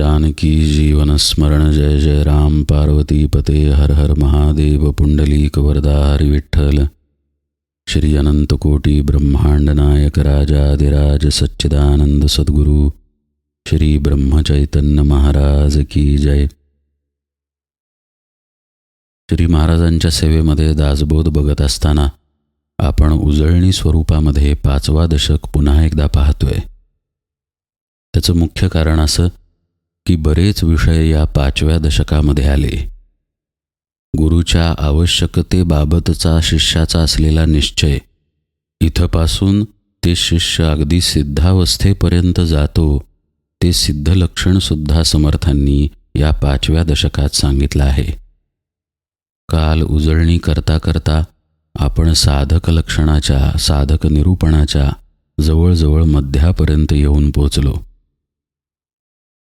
जानकी जीवन स्मरण जय जय राम। पार्वती पते हर हर महादेव। पुंडलीक वरदा हरी विठ्ठल। श्री अनंतकोटी ब्रह्मांड नायक राजाधिराज सच्चिदानंद सद्गुरु। श्री ब्रह्मचैतन्य महाराज की जय। श्री महाराजांच्या सेवेमध्ये दासबोध बघत असताना आपण उजळणी स्वरूपामध्ये पाचवा दशक पुन्हा एकदा पाहतोय. त्याचं मुख्य कारण असं की बरेच विषय या पाचव्या दशकामध्ये आले. गुरुच्या आवश्यकतेबाबतचा शिष्याचा असलेला निश्चय इथपासून ते शिष्य अगदी सिद्धावस्थेपर्यंत जातो ते सिद्ध लक्षणसुद्धा समर्थांनी या पाचव्या दशकात सांगितलं आहे. काल उजळणी करता करता आपण साधक लक्षणाच्या साधक निरूपणाच्या जवळजवळ मध्यापर्यंत येऊन पोचलो.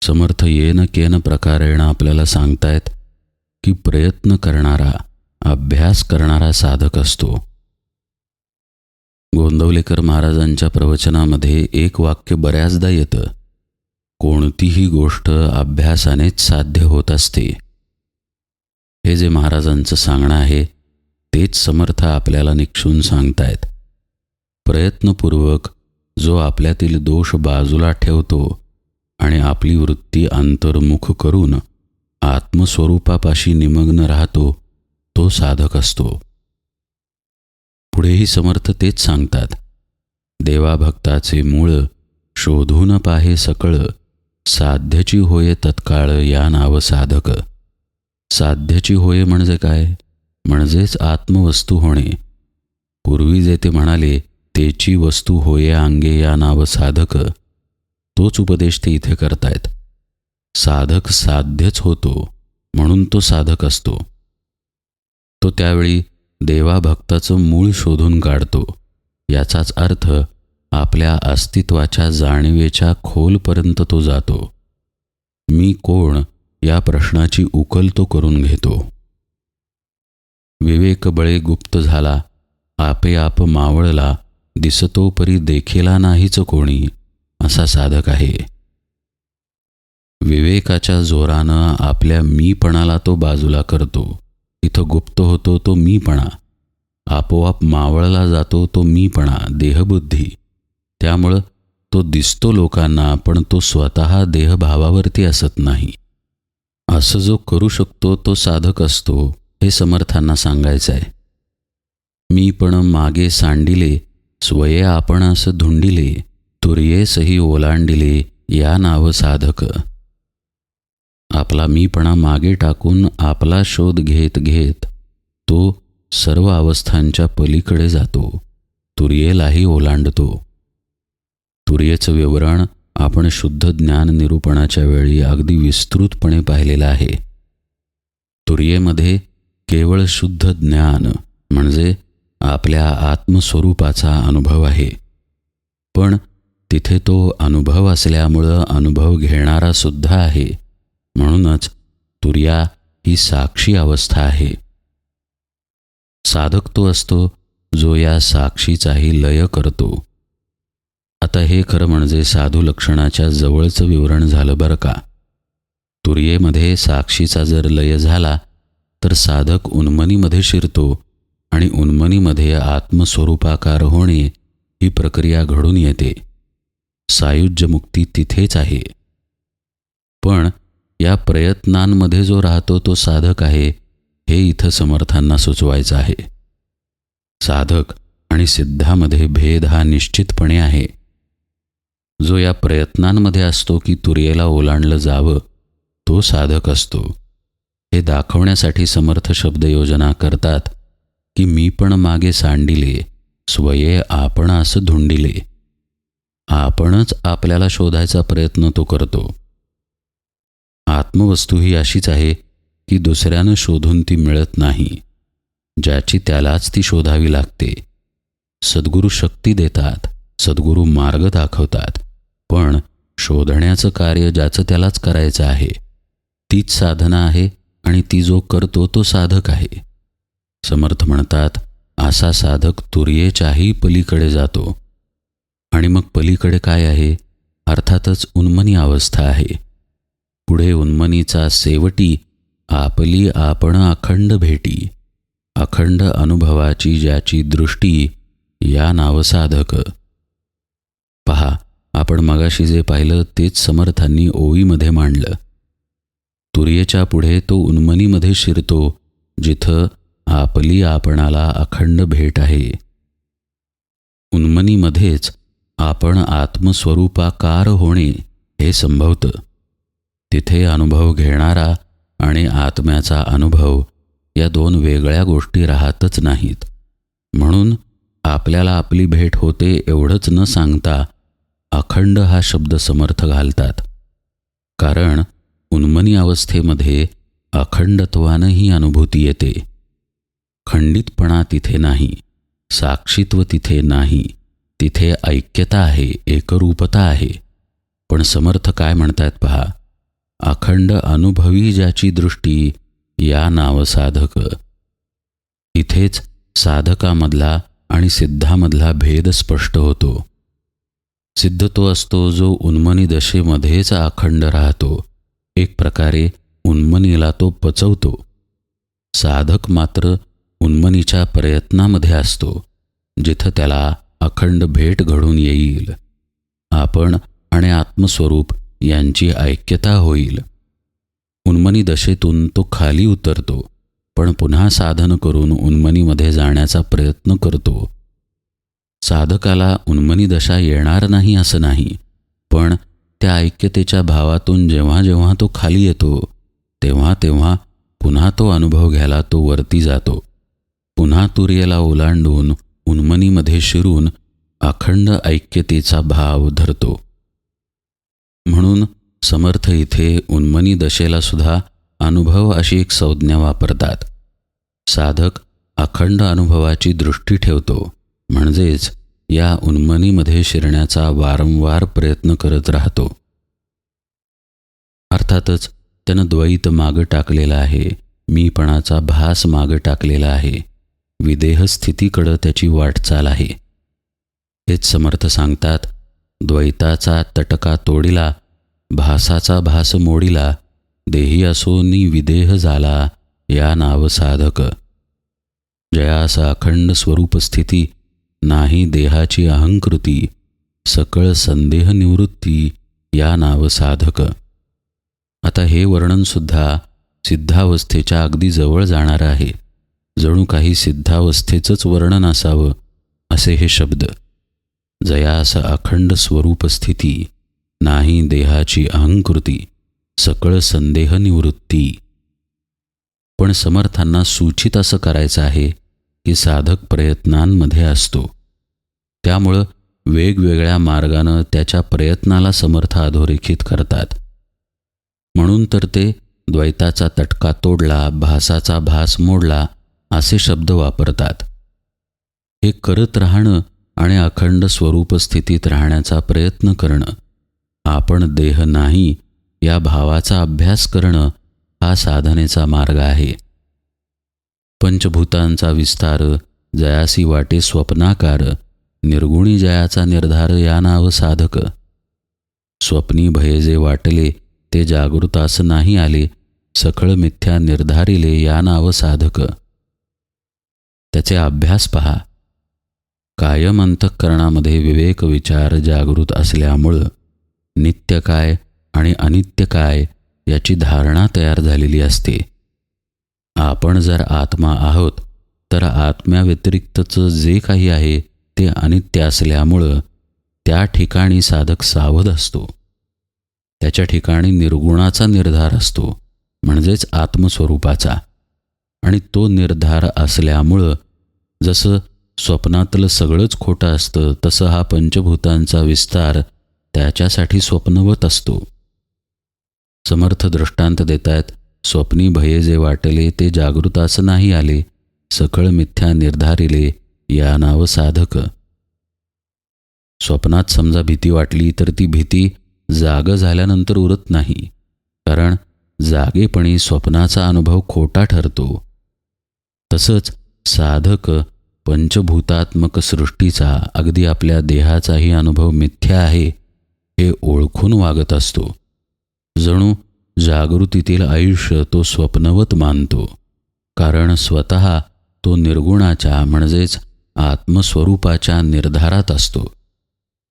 समर्थ येन केन प्रकारेण आपल्याला सांगतायत की प्रयत्न करणारा अभ्यास करणारा साधक असतो. गोंदवलेकर महाराजांच्या प्रवचनामध्ये एक वाक्य बऱ्याचदा येतं. कोणतीही गोष्ट अभ्यासानेच साध्य होत असते. हे जे महाराजांचं सांगणं आहे तेच समर्थ आपल्याला निक्षून सांगतायत. प्रयत्नपूर्वक जो आपल्यातील दोष बाजूला ठेवतो आणि आपली वृत्ती अंतर्मुख करून आत्मस्वरूपापाशी निमग्न राहतो तो साधक असतो. पुढेही समर्थ तेच सांगतात. देवाभक्ताचे मूळ शोधून पाहे सकळ साध्याची होय तत्काळ या नाव साधक. साध्याची होय म्हणजे काय? म्हणजेच आत्मवस्तू होणे. पूर्वी जे ते म्हणाले तेची वस्तू होये अंगे या नाव साधक. तोच उपदेश ते इथे करतायत. साधक साध्यच होतो म्हणून तो साधक असतो. तो त्यावेळी देवाभक्ताचं मूळ शोधून काढतो. याचाच अर्थ आपल्या अस्तित्वाच्या जाणीवेच्या खोलपर्यंत तो जातो. मी कोण या प्रश्नाची उकल तो करून घेतो. विवेक बळे गुप्त झाला आपे आप मावळला दिसतो परी देखीला नाहीच कोणी. असा साधक आहे. विवेकाच्या जोरानं आपल्या मीपणाला तो बाजूला करतो. इथं गुप्त होतो तो मीपणा. आपोआप मावळला जातो तो मीपणा देहबुद्धी. त्यामुळं तो दिसतो लोकांना पण तो स्वतः देहभावावरती असत नाही. असं जो करू शकतो तो साधक असतो हे समर्थांना सांगायचं आहे मी पण मागे सांडिले स्वये असं धुंडिले. तुर्येसही ओलांडिले या नाव साधक. आपला मीपणा मागे टाकून आपला शोध घेत घेत तो सर्व अवस्थांच्या पलीकडे जातो. तुर्येलाही ओलांडतो. तुर्येचं विवरण आपण शुद्ध ज्ञान निरूपणाच्या वेळी अगदी विस्तृतपणे पाहिलेलं आहे. तुर्येमध्ये केवळ शुद्ध ज्ञान म्हणजे आपल्या आत्मस्वरूपाचा अनुभव आहे. पण तिथे तो अनुभव असल्यामुळं अनुभव घेणारा सुद्धा आहे. म्हणूनच तुर्या ही साक्षी अवस्था आहे. साधक तो असतो जो या साक्षीचाही लय करतो. आता हे खरं म्हणजे साधू लक्षणाच्या जवळचं विवरण झालं बरं का? तुर्येमध्ये साक्षीचा जर लय झाला तर साधक उन्मनीमध्ये शिरतो आणि उन्मनीमध्ये आत्मस्वरूपाकार होणे ही प्रक्रिया घडून येते. सायुज्य मुक्ती तिथेच आहे. पण या प्रयत्नांमध्ये जो राहतो तो साधक आहे हे इथं समर्थांना सुचवायचं आहे. साधक आणि सिद्धामध्ये भेद हा निश्चितपणे आहे. जो या प्रयत्नांमध्ये असतो की तुर्येला ओलांडलं जावं तो साधक असतो. हे दाखवण्यासाठी समर्थ शब्द योजना करतात की मी पण मागे सांडिले स्वये आपण असं धुंडिले. आपणच आपल्याला शोधायचा प्रयत्न तो करतो. आत्मवस्तू ही अशीच आहे की दुसऱ्यानं शोधून ती मिळत नाही ज्याची त्यालाच ती शोधावी लागते. सद्गुरू शक्ती देतात सद्गुरू मार्ग दाखवतात पण शोधण्याचं कार्य ज्याचं त्यालाच करायचं आहे तीच साधना आहे आणि ती जो करतो तो साधक आहे. समर्थ म्हणतात असा साधक तुर्येच्याही पलीकडे जातो आणि मग पलीकडे काय आहे? अर्थातच उन्मनी अवस्था आहे. पुढे उन्मनीचा सेवटी आपली आपण अखंड भेटी. अखंड अनुभवाची ज्याची दृष्टी या नावसाधक. पहा आपण मगाशी जे पाहिलं तेच समर्थांनी ओवीमध्ये मांडलं. तुर्येच्या पुढे तो उन्मनीमध्ये शिरतो जिथं आपली आपणाला अखंड भेट आहे. उन्मनीमध्येच आपण आत्मस्वरूपाकार होणे हे संभवतं. तिथे अनुभव घेणारा आणि आत्म्याचा अनुभव या दोन वेगळ्या गोष्टी राहतच नाहीत. म्हणून आपल्याला आपली भेट होते एवढंच न सांगता अखंड हा शब्द समर्थ घालतात. कारण उन्मनी अवस्थेमध्ये अखंडत्वानं ही अनुभूती येते. खंडितपणा तिथे नाही साक्षीत्व तिथे नाही तिथे ऐक्यता आहे एकरूपता आहे. पण समर्थ काय म्हणतायत पहा? अखंड अनुभवी ज्याची दृष्टी या नाव साधक. इथेच साधकामधला आणि सिद्धामधला भेद स्पष्ट होतो. सिद्ध तो असतो जो उन्मनी दशेमध्येच अखंड राहतो. एक प्रकारे उन्मनीला तो पचवतो. साधक मात्र उन्मनीच्या प्रयत्नामध्ये असतो जिथं त्याला अखंड भेट घडून येईल. आपण आणि आत्मस्वरूप यांची ऐक्यता होईल. उन्मनी दशेतून तो खाली उतरतो पण पुन्हा साधन करून उन्मनीमध्ये जाण्याचा प्रयत्न करतो. साधकाला उन्मनी दशा येणार नाही असं नाही पण त्या ऐक्यतेच्या भावातून जेव्हा जेव्हा तो खाली येतो तेव्हा तेव्हा पुन्हा तो अनुभव घ्यायला तो वरती जातो. पुन्हा तुर्येला ओलांडून उन्मनीमध्ये शिरून अखंड ऐक्यतेचा भाव धरतो. म्हणून समर्थ इथे उन्मनी दशेला सुद्धा अनुभव अशी एक संज्ञा वापरतात. साधक अखंड अनुभवाची दृष्टी ठेवतो. म्हणजेच या उन्मनीमध्ये शिरण्याचा वारंवार प्रयत्न करत राहतो. अर्थातच त्यानं द्वैत मागं टाकलेला आहे मीपणाचा भास मागं टाकलेला आहे. विदेह स्थितीकडं त्याची वाटचाल आहे. हेच समर्थ सांगतात द्वैताचा तटका तोडिला भासाचा भास मोडिला देही असोनी विदेह झाला या नाव साधक. जयास अखंड स्वरूप स्थिती नाही देहाची अहंकृती सकळ संदेह निवृत्ती या नाव साधक. आता हे वर्णनसुद्धा सिद्धावस्थेच्या अगदी जवळ जाणारं आहे. जणू काही सिद्धावस्थेचंच वर्णन असावं असे हे शब्द. जयास अखंड स्वरूप स्थिती नाही देहाची अहंकृती सकळ संदेह निवृत्ती. पण समर्थांना सूचित असं करायचं आहे की साधक प्रयत्नांमध्ये असतो. त्यामुळं वेगवेगळ्या मार्गानं त्याच्या प्रयत्नाला समर्थ अधोरेखित करतात. म्हणून तर ते द्वैताचा तटका तोडला भासाचा भास मोडला असे शब्द वापरतात. हे करत राहणं आणि अखंड स्वरूप स्थितीत राहण्याचा प्रयत्न करणं आपण देह नाही या भावाचा अभ्यास करणं हा साधनेचा मार्ग आहे. पंचभूतांचा विस्तार जयासी वाटे स्वप्नाकार निर्गुणी जयाचा निर्धार या नाव साधक. स्वप्नी भये जे वाटले ते जागृतास नाही आले सकळ मिथ्या निर्धारिले या नाव साधक. त्याचे अभ्यास पहा. कायम अंतःकरणामध्ये विवेक विचार जागृत असल्यामुळं नित्य काय आणि अनित्य काय याची धारणा तयार झालेली असते. आपण जर आत्मा आहोत तर आत्म्याव्यतिरिक्तचं जे काही आहे ते अनित्य असल्यामुळं त्या ठिकाणी साधक सावध असतो. त्याच्या ठिकाणी निर्गुणाचा निर्धार असतो म्हणजेच आत्मस्वरूपाचा. आणि तो निर्धार असल्यामुळं जसं स्वप्नातलं सगळंच खोटं असतं तसं हा पंचभूतांचा विस्तार त्याच्यासाठी स्वप्नवत असतो. समर्थ दृष्टांत देतायत स्वप्नी भये जे वाटले ते जागृतास नाही आले सकळ मिथ्या निर्धारिले या नाव साधक. स्वप्नात समजा भीती वाटली तर ती भीती जाग झाल्यानंतर उरत नाही कारण जागेपणी स्वप्नाचा अनुभव खोटा ठरतो. तसंच साधक पंचभूतात्मक सृष्टीचा अगदी आपल्या देहाचाही अनुभव मिथ्या आहे हे ओळखून वागत असतो. जणू जागृतीतील आयुष्य तो स्वप्नवत मानतो कारण स्वतः तो निर्गुणाच्या म्हणजेच आत्मस्वरूपाच्या निर्धारात असतो.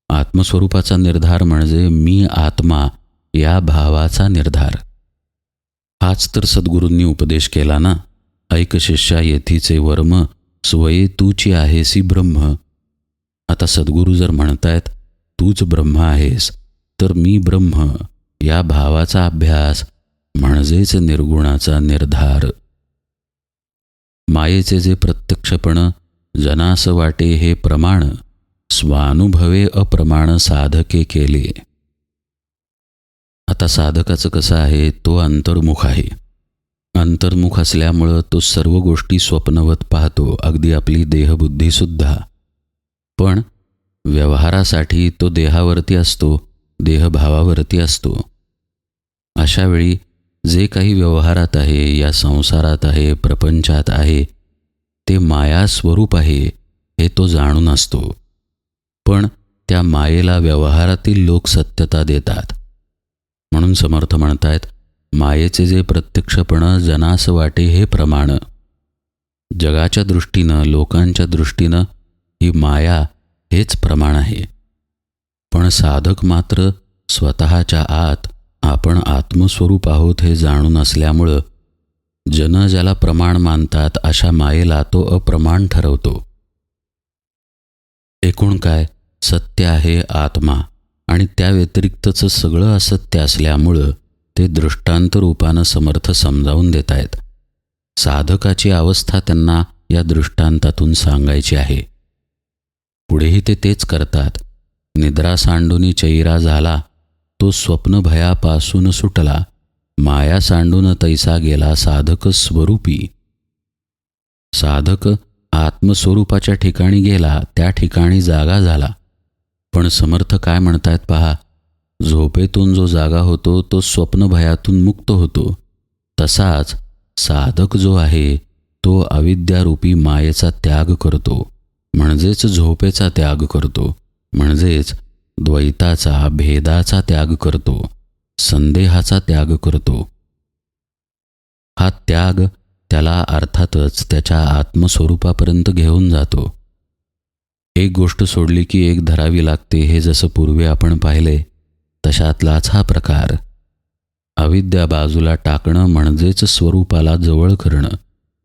आत्मस्वरूपाचा निर्धार म्हणजे मी आत्मा या भावाचा निर्धार. हाच तर सद्गुरूंनी उपदेश केला ना? ऐक शिष्या येथीचे वर्म स्वये तूची आहेसी ब्रह्म. आता सद्गुरू जर म्हणतायत तूच ब्रह्म आहेस तर मी ब्रह्म. या भावाचा अभ्यास म्हणजेच निर्गुणाचा निर्धार. मायेचे जे प्रत्यक्षपण जनास वाटे हे प्रमाण स्वानुभवे अप्रमाण साधके केले. आता साधकाचं कसं आहे तो अंतर्मुख आहे. अंतर्मुख असल्यामुळं तो सर्व गोष्टी स्वप्नवत पाहतो अगदी आपली देहबुद्धीसुद्धा पण व्यवहारासाठी तो देहावरती असतो देहभावावरती असतो. अशावेळी जे काही व्यवहारात आहे या संसारात आहे प्रपंचात आहे ते माया स्वरूप आहे हे तो जाणून असतो. पण त्या मायेला व्यवहारातील लोक सत्यता देतात. म्हणून समर्थ म्हणतायत मायेचे जे प्रत्यक्षपण जनास वाटे हे प्रमाण. जगाच्या दृष्टीनं लोकांच्या दृष्टीनं ही माया हेच प्रमाण आहे. पण साधक मात्र स्वतःच्या आत आपण आत्मस्वरूप आहोत हे जाणून असल्यामुळं जन ज्याला प्रमाण मानतात अशा मायेला तो अप्रमाण ठरवतो. एकूण काय? सत्य आहे आत्मा. आणि त्या व्यतिरिक्तचं सगळं असत्य असल्यामुळं ते दृष्टांत रूपानं समर्थ समजावून देत आहेत साधकाची अवस्था त्यांना या दृष्टांतातून सांगायची आहे. पुढेही ते तेच करतात. निद्रा सांडूनी चैरा झाला तो स्वप्न भयापासून सुटला. माया सांडून तैसा गेला साधक स्वरूपी. साधक आत्मस्वरूपाच्या ठिकाणी गेला त्या ठिकाणी जागा झाला. पण समर्थ काय म्हणतायत पहा? झोपेतून जो जागा होतो तो स्वप्नभयातून मुक्त होतो. तसाच साधक जो आहे तो अविद्यारूपी मायेचा त्याग करतो. म्हणजेच झोपेचा त्याग करतो. म्हणजेच द्वैताचा भेदाचा त्याग करतो. संदेहाचा त्याग करतो. हा त्याग त्याला अर्थातच त्याच्या आत्मस्वरूपापर्यंत घेऊन जातो. एक गोष्ट सोडली की एक धरावी लागते हे जसं पूर्वी आपण पाहिले तशातलाच हा प्रकार. अविद्या बाजूला टाकणं म्हणजेच स्वरूपाला जवळ करणं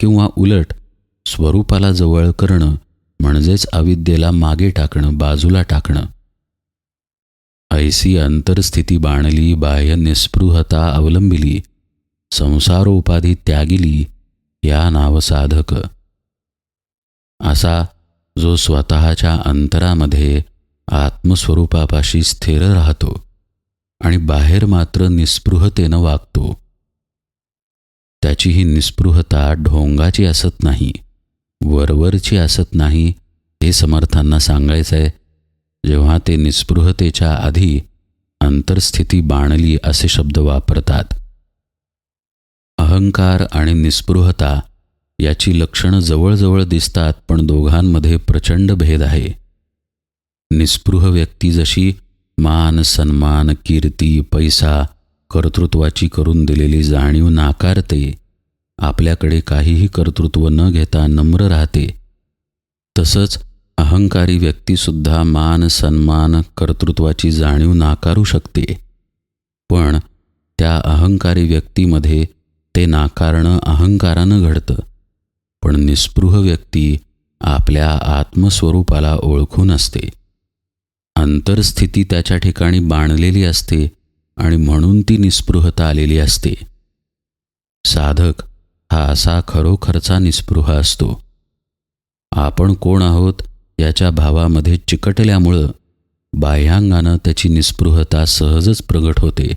किंवा उलट स्वरूपाला जवळ करणं म्हणजेच अविद्येला मागे टाकणं बाजूला टाकणं. ऐसी अंतरस्थिती बाणली बाह्य निस्पृहता अवलंबिली संसारोपाधी त्यागिली या नाव साधक असा जो स्वतःच्या अंतरामध्ये आत्मस्वरूपापाशी स्थिर राहतो. आणि बाहेर मात्र निस्पृहतेनं वागतो. त्याची ही निस्पृहता ढोंगाची असत नाही वरवरची असत नाही हे समर्थांना सांगायचं आहे जेव्हा ते निस्पृहतेच्या आधी अंतर्स्थिती बाणली असे शब्द वापरतात. अहंकार आणि निस्पृहता याची लक्षणं जवळजवळ दिसतात पण दोघांमध्ये प्रचंड भेद आहे. निस्पृह व्यक्ती जशी मान सन्मान कीर्ती पैसा कर्तृत्वाची करून दिलेली जाणीव नाकारते. आपल्याकडे काहीही कर्तृत्व न घेता नम्र राहते. तसंच अहंकारी व्यक्तीसुद्धा मान सन्मान कर्तृत्वाची जाणीव नाकारू शकते. पण त्या अहंकारी व्यक्तीमध्ये ते नाकारणं अहंकारानं घडतं. पण निस्पृह व्यक्ती आपल्या आत्मस्वरूपाला ओळखून असते. अंतरस्थिती त्याच्या ठिकाणी बाणलेली असते आणि म्हणून ती निस्पृहता आलेली असते. साधक हा असा खरोखरचा निस्पृह असतो. आपण कोण आहोत याच्या भावामध्ये चिकटल्यामुळं बाह्यांगानं त्याची निस्पृहता सहजच प्रगट होते.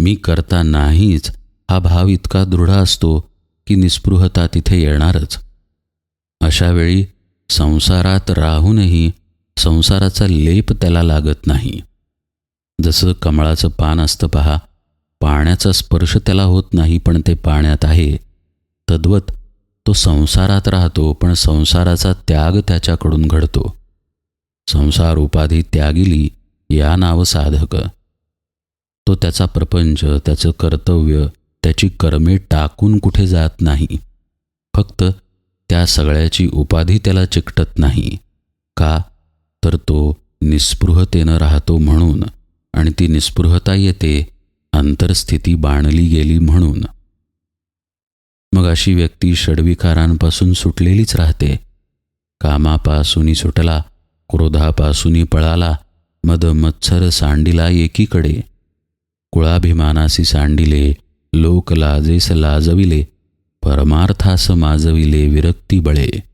मी करता नाहीच हा भाव इतका दृढ असतो की निस्पृहता तिथे येणारच. अशावेळी संसारात राहूनही संसाराचा लेप त्याला लागत नाही. जसं कमळाचं पान असतं पहा पाण्याचा स्पर्श त्याला होत नाही पण ते पाण्यात आहे. तद्वत तो संसारात राहतो पण संसाराचा त्याग त्याच्याकडून घडतो. संसार उपाधी त्यागिली या नाव साधक. तो त्याचा प्रपंच त्याचं कर्तव्य त्याची कर्मे टाकून कुठे जात नाही. फक्त त्या सगळ्याची उपाधी त्याला चिकटत नाही. का? तर तो निस्पृहतेनं राहतो म्हणून आणि ती निस्पृहता येते अंतरस्थिती बाणली गेली म्हणून. मग अशी व्यक्ती षडविकारांपासून सुटलेलीच राहते. कामापासूनी सुटला क्रोधापासूनही पळाला मद मत्सर सांडिला एकीकडे. कुळाभिमानासी सांडिले लोक लाजेस लाजविले परमार्थास माजविले विरक्ती बळे.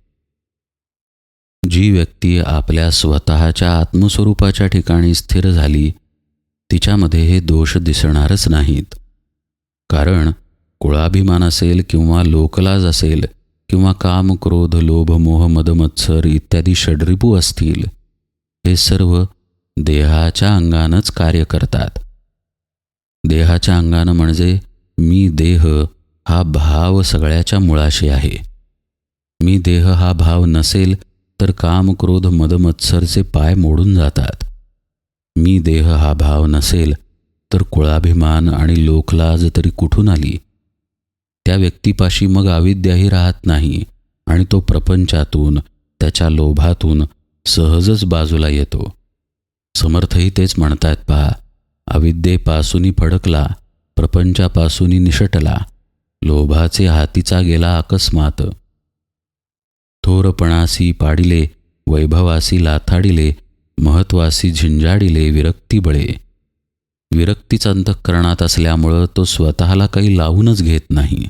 जी व्यक्ती आपल्या स्वतःच्या आत्मस्वरूपाच्या ठिकाणी स्थिर झाली तिच्यामध्ये हे दोष दिसणारच नाहीत. कारण कुळाभिमान असेल किंवा लोकलाज असेल किंवा काम क्रोध लोभ मोह मदमत्सर इत्यादी षडरिपू असतील हे सर्व देहाच्या अंगानंच कार्य करतात. देहाच्या अंगानं म्हणजे मी देह हा भाव सगळ्याच्या मुळाशी आहे. मी देह हा भाव नसेल तर काम क्रोध मदमत्सरचे पाय मोडून जातात. मी देह हा भाव नसेल तर कुळाभिमान आणि लोकलाज तरी कुठून आली? त्या व्यक्तीपाशी मग अविद्याही राहत नाही आणि तो प्रपंचातून त्याच्या लोभातून सहजच बाजूला येतो. समर्थही तेच म्हणतात पहा अविद्येपासूनही फडकला प्रपंचापासूनही निषटला लोभाचे हातीचा गेला अकस्मात. थोरपणासी पाडिले वैभवासी लाथाडिले महत्वासी झिंजाडिले विरक्ती बळे. विरक्तीच अंतःकरणात असल्यामुळं तो स्वतःला काही लावूनच घेत नाही.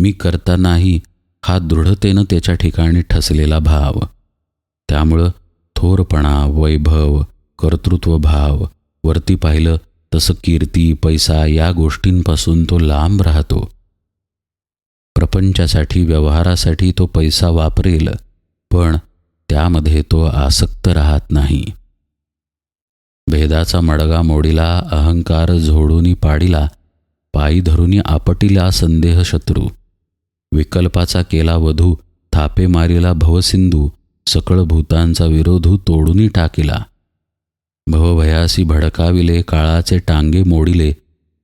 मी करतानाही हा दृढतेनं त्याच्या ठिकाणी ठसलेला भाव. त्यामुळं थोरपणा वैभव कर्तृत्व भाव वरती पाहिलं तसं कीर्ती पैसा या गोष्टींपासून तो लांब राहतो. प्रपंचासाठी व्यवहारासाठी तो पैसा वापरेल पण त्यामध्ये तो आसक्त राहत नाही. भेदाचा मडगा मोडीला अहंकार झोडूनी पाडीला पायी धरुनी आपटीला संदेह शत्रू. विकल्पाचा केला वधू थापे मारिला भवसिंधू सकळ भूतांचा विरोधू तोडूनी टाकीला. भवभयासी भडकाविले काळाचे टांगे मोडिले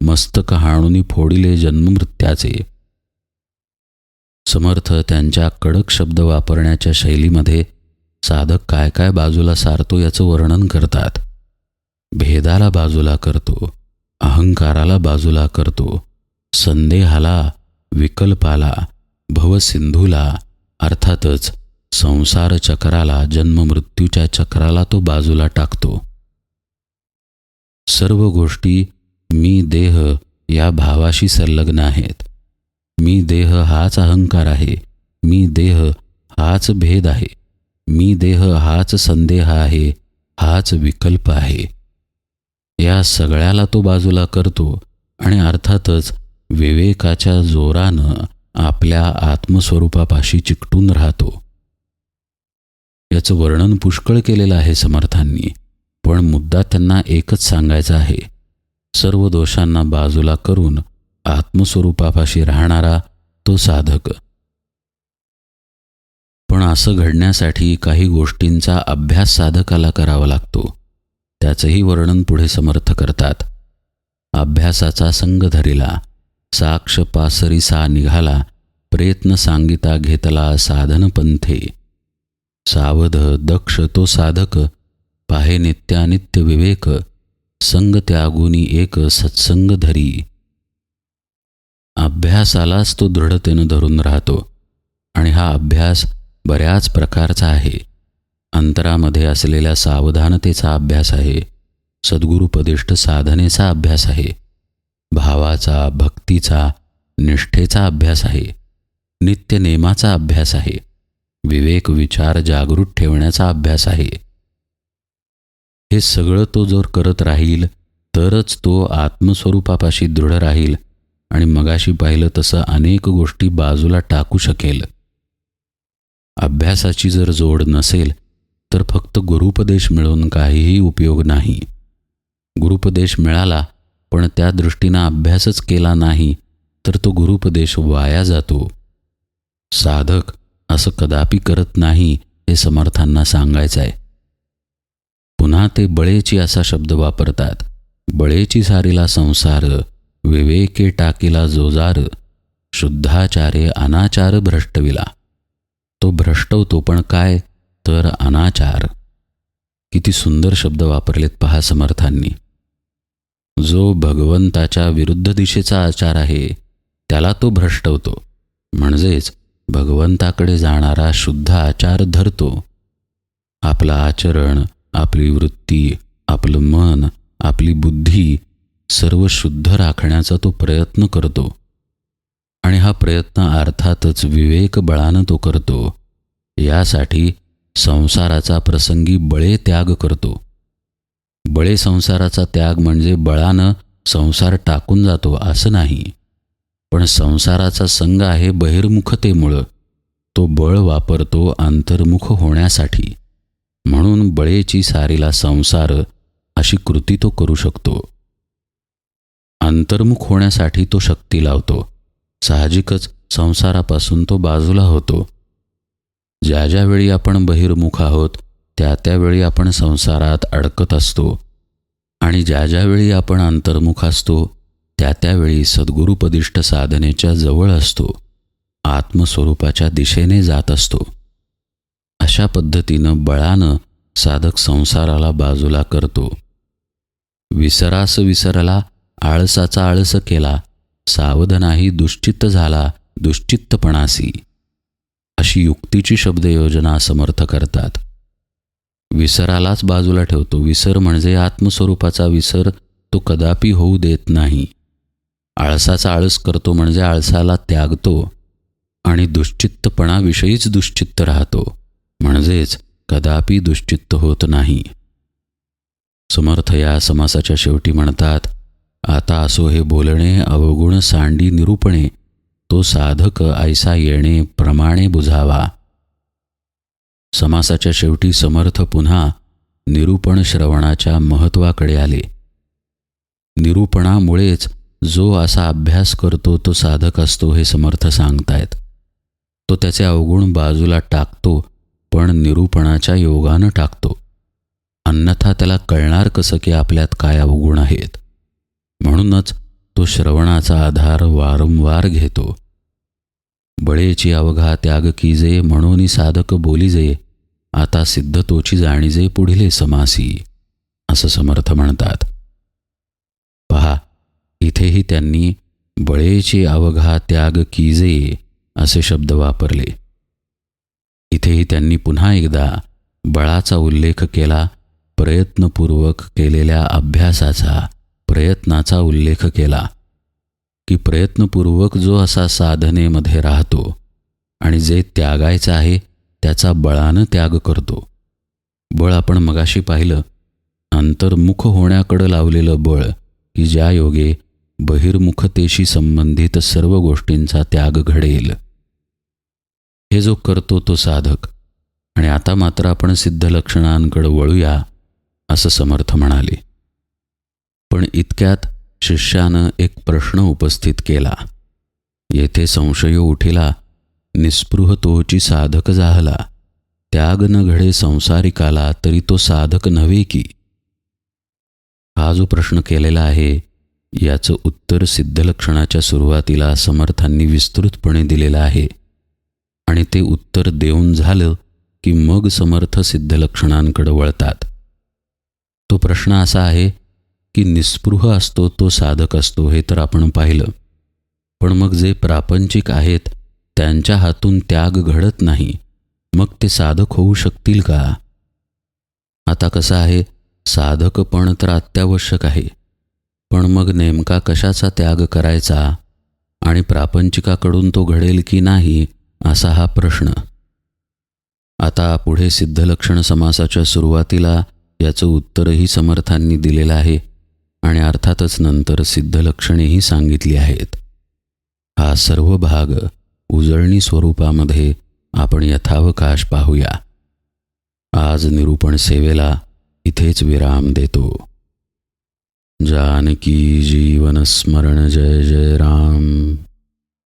मस्तक हाणूनी फोडिले जन्ममृत्याचे. समर्थ त्यांच्या कडक शब्द वापरण्याच्या शैलीमध्ये साधक काय काय बाजूला सारतो याचं वर्णन करतात. भेदाला बाजूला करतो अहंकाराला बाजूला करतो संदेहाला विकल्पाला भवसिंधूला अर्थातच संसार चक्राला जन्ममृत्यूच्या चक्राला तो बाजूला टाकतो. सर्व गोष्टी मी देह या भावाशी संलग्न आहेत. मी देह हाच अहंकार आहे. मी देह हाच भेद आहे. मी देह हाच संदेह आहे. हाच विकल्प आहे. या सगळ्याला तो बाजूला करतो आणि अर्थातच विवेकाच्या जोरानं आपल्या आत्मस्वरूपापाशी चिकटून राहतो. याचं वर्णन पुष्कळ केलेलं आहे समर्थांनी पण मुद्दा त्यांना एकच सांगायचा आहे. सर्व दोषांना बाजूला करून आत्मस्वरूपापाशी राहणारा तो साधक. पण असं घडण्यासाठी काही गोष्टींचा अभ्यास साधकाला करावा लागतो. त्याचंही वर्णन पुढे समर्थ करतात. अभ्यासाचा संग धरिला साक्ष पासरीसा निघाला प्रयत्न सांगिता घेतला साधन पंथे सावध दक्ष तो साधक पाहे नित्यानित्य विवेक संग त्यागुनी एक सत्संग धरी. अभ्यासालाच तो दृढतेनं धरून राहतो. आणि हा अभ्यास बऱ्याच प्रकारचा आहे. अंतरामध्ये असलेल्या सावधानतेचा अभ्यास आहे. सद्गुरुपदिष्ट साधनेचा अभ्यास आहे. भावाचा भक्तीचा निष्ठेचा अभ्यास आहे. नित्यनेमाचा अभ्यास आहे. विवेक विचार जागृत ठेवण्याचा अभ्यास आहे. हे सगळं तो जर करत राहील तरच तो आत्मस्वरूपापाशी दृढ राहील आणि मगाशी पाहिलं तसं अनेक गोष्टी बाजूला टाकू शकेल. अभ्यासाची जर जोड नसेल तर फक्त गुरुपदेश मिळून काहीही उपयोग नाही. गुरुपदेश मिळाला पण त्या दृष्टीनं अभ्यासच केला नाही तर तो गुरुपदेश वाया जातो. साधक असं कदापि करत नाही हे समर्थांना सांगायचं आहे पुन्हा ते बळेची असा शब्द वापरतात. बळेची सारीला संसार विवेके टाकीला जोजार शुद्धाचारे अनाचार भ्रष्टविला. तो भ्रष्टवतो पण काय? तर अनाचार. किती सुंदर शब्द वापरलेत पहा समर्थांनी. जो भगवंताच्या विरुद्ध दिशेचा आचार आहे त्याला तो भ्रष्टवतो. म्हणजेच भगवंताकडे जाणारा शुद्ध आचार धरतो. आपलं आचरण आपली वृत्ती आपलं मन आपली बुद्धी सर्व शुद्ध राखण्याचा तो प्रयत्न करतो. आणि हा प्रयत्न अर्थातच विवेक बळानं तो करतो. यासाठी संसाराचा प्रसंगी बळे त्याग करतो. बळे संसाराचा त्याग म्हणजे बळानं संसार टाकून जातो असं नाही. पण संसाराचा संघ आहे बहिर्मुखतेमुळं. तो बळ वापरतो अंतर्मुख होण्यासाठी. म्हणून बळेची सारीला संसार अशी कृती तो करू शकतो. अंतर्मुख होण्यासाठी तो शक्ती लावतो. साहजिकच संसारापासून तो बाजूला होतो. ज्या ज्यावेळी आपण बहिर्मुख आहोत त्या त्यावेळी आपण संसारात अडकत असतो. आणि ज्या ज्यावेळी आपण अंतर्मुख असतो त्या त्यावेळी सद्गुरुपदिष्ट साधनेच्या जवळ असतो. आत्मस्वरूपाच्या दिशेने जात असतो. अशा पद्धतीनं बळानं साधक संसाराला बाजूला करतो. विसरास विसरला आळसाचा आळस केला सावधनाही दुश्चित्त झाला दुश्चित्तपणासी. अशी युक्तीची शब्दयोजना समर्थ करतात. विसरालाच बाजूला ठेवतो. विसर म्हणजे आत्मस्वरूपाचा विसर तो कदापि होऊ देत नाही. आळसाचा आळस करतो म्हणजे आळसाला त्यागतो आणि दुश्चित्तपणाविषयीच दुश्चित्त राहतो. म्हणजेच कदापि दुश्चित्त होत नाही. समर्थ या समासाच्या शेवटी म्हणतात आता असो हे बोलणे अवगुण सांडी निरूपणे तो साधक ऐसा येणे प्रमाणे बुझावा. समासाच्या शेवटी समर्थ पुन्हा निरूपण श्रवणाच्या महत्त्वाकडे आले. निरूपणामुळेच जो असा अभ्यास करतो तो साधक असतो हे समर्थ सांगतायत. तो त्याचे अवगुण बाजूला टाकतो पण निरूपणाच्या योगानं टाकतो. अन्यथा त्याला कळणार कसं की आपल्यात काय अवगुण आहेत? म्हणूनच तो श्रवणाचा आधार वारंवार घेतो. बळेची अवघा त्याग कीजे म्हणून साधक बोलीजे आता सिद्ध तोची जाणीजे पुढिले समासी असं समर्थ म्हणतात. पहा इथेही त्यांनी बळेची अवघा त्याग कीजे असे शब्द वापरले. इथेही त्यांनी पुन्हा एकदा बळाचा उल्लेख केला प्रयत्नपूर्वक केलेल्या अभ्यासाचा प्रयत्नाचा उल्लेख केला की प्रयत्नपूर्वक जो असा साधनेमध्ये राहतो आणि जे त्यागायचं आहे त्याचा बळानं त्याग करतो. बळ आपण मगाशी पाहिलं अंतर्मुख होण्याकडं लावलेलं बळ की ज्या योगे बहिर्मुखतेशी संबंधित सर्व गोष्टींचा त्याग घडेल. हे जो करतो तो साधक आणि आता मात्र आपण सिद्ध लक्षणांकडे वळूया असं समर्थ म्हणाले. पण इतक्यात शिष्यानं एक प्रश्न उपस्थित केला. येथे संशय उठिला निस्पृह तोची साधक जाहला. त्याग न घडे संसारिकाला तरी तो साधक नव्हे की? हा जो प्रश्न केलेला आहे याचं उत्तर सिद्धलक्षणाच्या सुरुवातीला समर्थांनी विस्तृतपणे दिलेलं आहे. आणि ते उत्तर देऊन झालं की मग समर्थ सिद्धलक्षणांकडे वळतात. तो प्रश्न असा आहे की निस्पृह असतो तो साधक असतो हे तर आपण पाहिलं. पण मग जे प्रापंचिक आहेत त्यांच्या हातून त्याग घडत नाही. मग ते साधक होऊ शकतील का? आता कसं आहे साधकपण तर अत्यावश्यक आहे. पण मग नेमका कशाचा त्याग करायचा? आणि प्रापंचिकाकडून तो घडेल की नाही असा हा प्रश्न. आता पुढे सिद्धलक्षण समासाच्या सुरुवातीला याचं उत्तरही समर्थांनी दिलेलं आहे. आणि अर्थातच नंतर सिद्धलक्षणेही सांगितली आहेत. हा सर्व भाग उजळणी स्वरूपामध्ये आपण यथावकाश पाहूया. आज निरूपण सेवेला इथेच विराम देतो. जानकी जीवन स्मरण जय जय राम.